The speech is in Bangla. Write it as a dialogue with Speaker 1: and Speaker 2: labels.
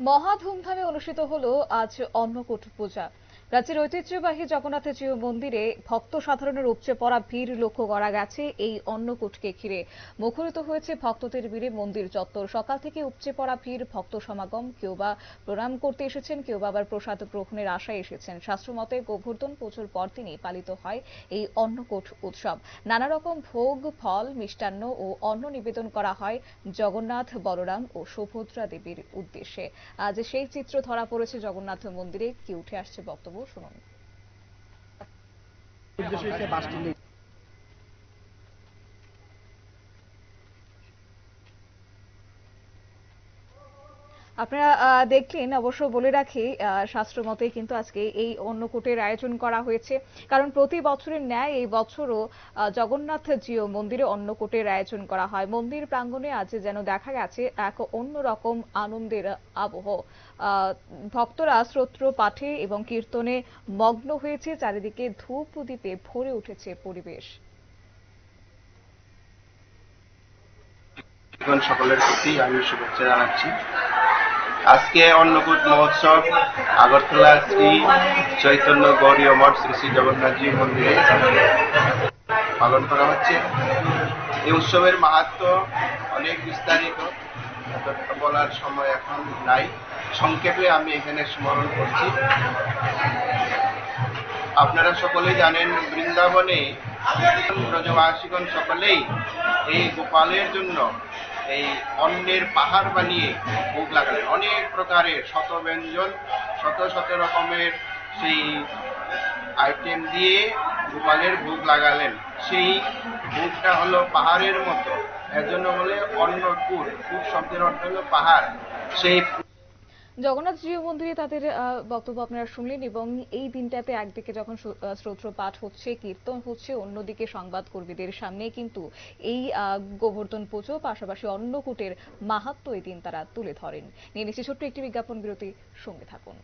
Speaker 1: মহা ধুমধামে অনুষ্ঠিত হল আজ অন্নকূট পূজা। রাজ্যের ঐতিহ্যবাহী জগন্নাথ জিউ মন্দিরে ভক্ত সাধারণের উপচে পড়া ভিড় লক্ষ্য করা গেছে এই অন্নকূটকে ঘিরে। মুখরিত হয়েছে ভক্তদের ভিড়ে মন্দির চত্বর। সকাল থেকে উপচে পড়া ভিড়, ভক্ত সমাগম, কেউ বা প্রণাম করতে এসেছেন, কেউ বা আবার প্রসাদ গ্রহণের আশায় এসেছেন। শাস্ত্রমতে গোবর্ধন পুজোর পরদিনই পালিত হয় এই অন্নকূট উৎসব। নানা রকম ভোগ, ফল, মিষ্টান্ন ও অন্ন নিবেদন করা হয় জগন্নাথ, বলরাম ও সুভদ্রা দেবীর উদ্দেশ্যে। আজ সেই চিত্র ধরা পড়েছে জগন্নাথ মন্দিরে। কি উঠে আসছে বক্তব্য? শুনুন
Speaker 2: উদ্দেশ্য হচ্ছে বাসটি নেই
Speaker 1: আপনারা দেখলেন, অবশ্য বলে রাখি শাস্ত্র মতে কিন্তু আজকে এই অন্নকূটের আয়োজন করা হয়েছে। কারণ প্রতি বছরের ন্যায় এই বছরও জগন্নাথ জিও মন্দিরে অন্নকূটের আয়োজন করা হয়। মন্দির প্রাঙ্গণে আজ যেন দেখা গেছে এক অন্যরকম আনন্দের আবহ। ভক্তরা স্তোত্র, পাঠে এবং কীর্তনে মগ্ন হয়েছে। চারিদিকে ধূপ দ্বীপে ভরে উঠেছে পরিবেশ।
Speaker 3: সকলের প্রতি আমি শুভেচ্ছা জানাচ্ছি। আজকে অন্নকূট মহোৎসব, আগরতলা শ্রী চৈতন্য গৌরীয় মঠ শ্রী শ্রী জগন্নাথজি মন্দিরে পালন করা হচ্ছে। এই উৎসবের মাহাত্ম অনেক বিস্তারিত বলার সময় এখন নাই। সংক্ষেপে আমি এখানে স্মরণ করছি। আপনারা সকলেই জানেন, বৃন্দাবনে ব্রজবাসীগণ সকলেই এই গোপালের জন্য এই অন্নের পাহাড় বানিয়ে ভোগ লাগালেন। অনেক প্রকারের, শত ব্যঞ্জন, শত শত রকমের সেই আইটেম দিয়ে গোপালের ভোগ লাগালেন। সেই ভোগটা হলো পাহাড়ের মতো। এর জন্য বলে অন্নকূট। কূট শব্দের অর্থ হলো পাহাড়। সেই
Speaker 1: জগন্নাথ জিও মন্দিরে তাদের বক্তব্য আপনারা শুনলেন এবং এই দিনটাতে একদিকে যখন স্তোত্র পাঠ হচ্ছে, কীর্তন হচ্ছে, অন্যদিকে সংবাদ কর্মীদের সামনে কিন্তু এই গোবর্ধন পুজো, পাশাপাশি অন্নকূটের মাহাত্ম এই দিন তারা তুলে ধরেন। নিয়ে নিচ্ছি ছোট্ট একটি বিজ্ঞাপন বিরতি সঙ্গে থাকুন।